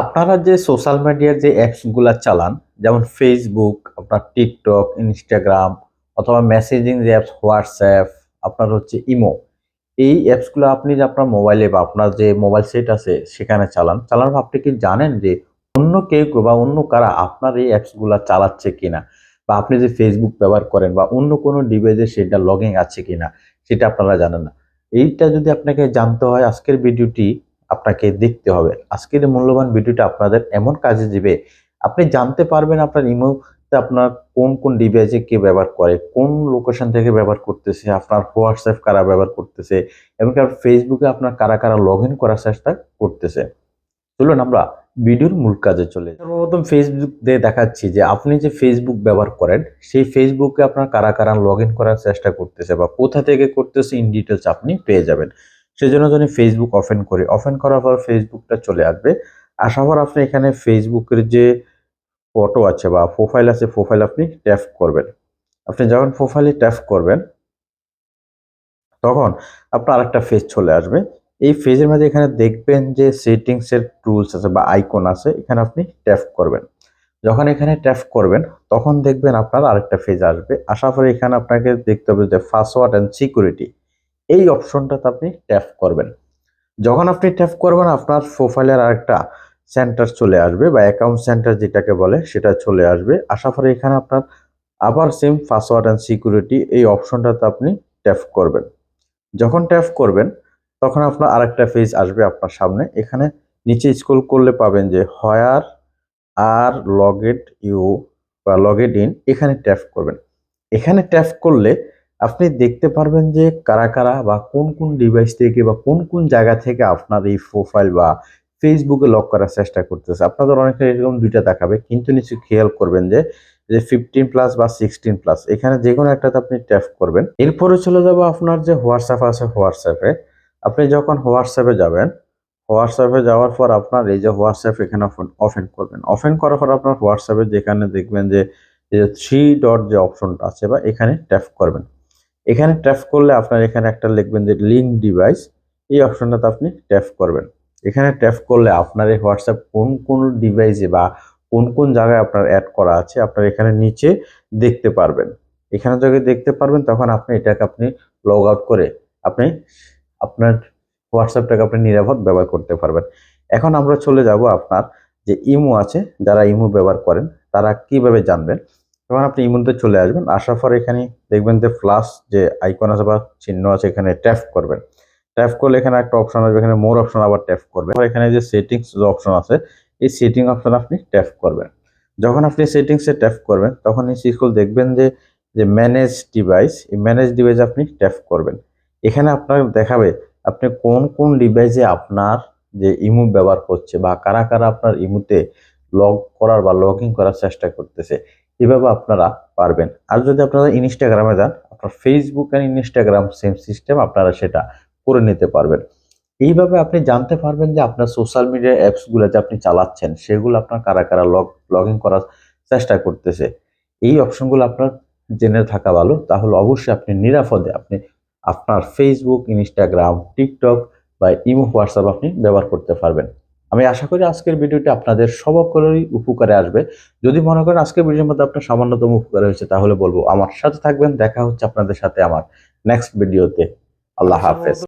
আপনারা যে সোশ্যাল মিডিয়ার যে অ্যাপসগুলা চালান, যেমন ফেসবুক আপনার টিকটক ইনস্টাগ্রাম অথবা মেসেজিং যে অ্যাপস হোয়াটসঅ্যাপ আপনার হচ্ছে ইমো এই অ্যাপসগুলো আপনি যে আপনার মোবাইলে বা আপনার যে মোবাইল সেট আছে সেখানে চালান, চালানোর আপনি কি জানেন যে অন্য কেউ বা অন্য কারা আপনার এই অ্যাপসগুলো চালাচ্ছে কিনা? বা আপনি যে ফেসবুক ব্যবহার করেন বা অন্য কোনো ডিভাইসে সেটা লগিং আছে কিনা, সেটা আপনারা জানেন না। এইটা যদি আপনাকে জানতে হয় আজকের ভিডিওটি আপনাকে দেখতে হবে। আজকের মূল্যবান ভিডিওটা আপনাদের এমন কাজে দিবে, আপনি জানতে পারবেন আপনার ইমোতে আপনার কোন কোন ডিভাইসে কে ব্যবহার করে, কোন লোকেশন থেকে ব্যবহার করতেছে, আপনার হোয়াটসঅ্যাপ কারা ব্যবহার করতেছে, এমনকি আপনার ফেসবুকে আপনার কারা কারা লগ করার চেষ্টা করতেছে। চলুন আমরা ভিডিওর মূল কাজে চলে। সর্বপ্রথম ফেসবুক দিয়ে দেখাচ্ছি যে আপনি যে ফেসবুক ব্যবহার করেন, সেই ফেসবুকে আপনার কারা কারা লগ করার চেষ্টা করতেছে বা কোথা থেকে করতেছে, ইন ডিটেলস আপনি পেয়ে যাবেন। সেজন্য যদি ফেসবুক ওপেন করি ওপেন করার পর ফেসবুকটা চলে আসবে। আসার পর আপনি এখানে ফেসবুকের যে ফটো আছে বা প্রোফাইল আছে প্রোফাইল আপনি ট্যাপ করবেন। আপনি যখন প্রোফাইলে ট্যাপ করবেন, তখন আপনার আরেকটা ফেজ চলে আসবে। এই ফেজের মধ্যে এখানে দেখবেন যে সেটিংসের টুলস আছে বা আইকন আছে, এখানে আপনি ট্যাপ করবেন। যখন এখানে ট্যাপ করবেন, তখন দেখবেন আপনার আরেকটা ফেজ আসবে। আসার পরে এখানে আপনাকে দেখতে হবে যে পাসওয়ার্ড অ্যান্ড সিকিউরিটি এই অপশনটাতে আপনি ট্যাপ করবেন। যখন আপনি ট্যাপ করবেন, আপনার প্রোফাইলের আরেকটা সেন্টার চলে আসবে বা অ্যাকাউন্ট সেন্টার যেটাকে বলে, সেটা চলে আসবে। আসার পরে এখানে আপনার আবার সেম পাসওয়ার্ড অ্যান্ড সিকিউরিটি এই অপশনটাতে আপনি ট্যাপ করবেন। যখন ট্যাপ করবেন, তখন আপনার আরেকটা পেজ আসবে আপনার সামনে। এখানে নিচে স্ক্রল করলে পাবেন যে হয়ার আর লগেড ইউ বা লগেড ইন এখানে ট্যাপ করবেন। এখানে ট্যাপ করলে আপনি দেখতে পারবেন যে কারা কারা বা কোন কোন ডিভাইস থেকে বা কোন কোন জায়গা থেকে আপনার এই প্রোফাইল বা ফেসবুকে লক করার চেষ্টা করতেছে। আপনাদের অনেকে এরকম দুইটা দেখাবে, কিন্তু নিশ্চয়ই খেয়াল করবেন যে যে ফিফটিন প্লাস বা সিক্সটিন প্লাস এখানে যে কোনো একটাতে আপনি ট্যাপ করবেন। এরপরে চলে যাব আপনার যে হোয়াটসঅ্যাপ আছে হোয়াটসঅ্যাপে আপনি যখন হোয়াটসঅ্যাপে যাবেন হোয়াটসঅ্যাপে যাওয়ার পর আপনার এই যে হোয়াটসঅ্যাপ এখানে অফেন করবেন। অফেন করার পর আপনার হোয়াটসঅ্যাপে যেখানে দেখবেন যে থ্রি ডট যে অপশনটা আছে বা এখানে ট্যাপ করবেন। এখানে ট্যাপ করলে আপনার এখানে একটা লিখবেন যে লিঙ্ক ডিভাইস এই অপশনটাতে আপনি ট্যাপ করবেন। এখানে ট্যাপ করলে আপনার এই হোয়াটসঅ্যাপ কোন কোন ডিভাইসে বা কোন কোন জায়গায় আপনার অ্যাড করা আছে, আপনার এখানে নিচে দেখতে পারবেন। এখানে যদি দেখতে পারবেন, তখন আপনি এটাকে আপনি লগ আউট করে আপনি আপনার হোয়াটসঅ্যাপটাকে আপনি নিরাপদ ব্যবহার করতে পারবেন। এখন আমরা চলে যাব আপনার যে ইমো আছে, যারা ইমো ব্যবহার করেন, তারা কীভাবে জানবেন? তখন আপনি ইমোতে চলে আসবেন। আসার পর এখানে দেখবেন যে প্লাস যে আইকন আছে বা চিহ্ন আছে, এখানে ট্যাপ করবেন। ট্যাপ করলে এখানে একটা অপশন আসবে, এখানে মোর অপশন আবার ট্যাপ করবেন। এখানে যে সেটিংস যে অপশন আছে, এই সেটিং অপশন আপনি ট্যাপ করবেন। যখন আপনি সেটিংসে ট্যাপ করবেন, তখন এই সিকুল দেখবেন যে যে ম্যানেজ ডিভাইস এই ম্যানেজ ডিভাইস আপনি ট্যাপ করবেন। এখানে আপনার দেখাবে, আপনি কোন কোন ডিভাইসে আপনার যে ইমো ব্যবহার করছে বা কারা কারা আপনার ইমুতে লগ করার বা লগ করার চেষ্টা করতেছে। এভাবে আপনারা পারবেন। আর যদি আপনারা ইনস্টাগ্রামে যান, আপনার Facebook and Instagram same system আপনারা সেটা করে নিতে পারবেন। এইভাবে আপনি জানতে পারবেন যে আপনার সোশ্যাল মিডিয়া অ্যাপসগুলো যে আপনি চালাচ্ছেন, সেগুলো আপনার কারা কারা লগ লগ ইন করার চেষ্টা করতেছে। এই অপশনগুলো আপনার জেনে থাকা ভালো। তাহলে অবশ্যই আপনি নিরাপদে আপনি আপনার ফেসবুক ইনস্টাগ্রাম টিকটক বা ইমো হোয়াটসঅ্যাপ আপনি ব্যবহার করতে পারবেন। আমি আশা করি আজকের ভিডিওটি আপনাদের সকলেরই উপকারে আসবে। যদি মনে করেন আজকের ভিডিওর মধ্যে আপনার সামান্যতম উপকার হয়েছে, তাহলে বলব। আমার সাথে থাকবেন, দেখা হচ্ছে আপনাদের সাথে আমার নেক্সট ভিডিওতে আল্লাহ হাফেজ।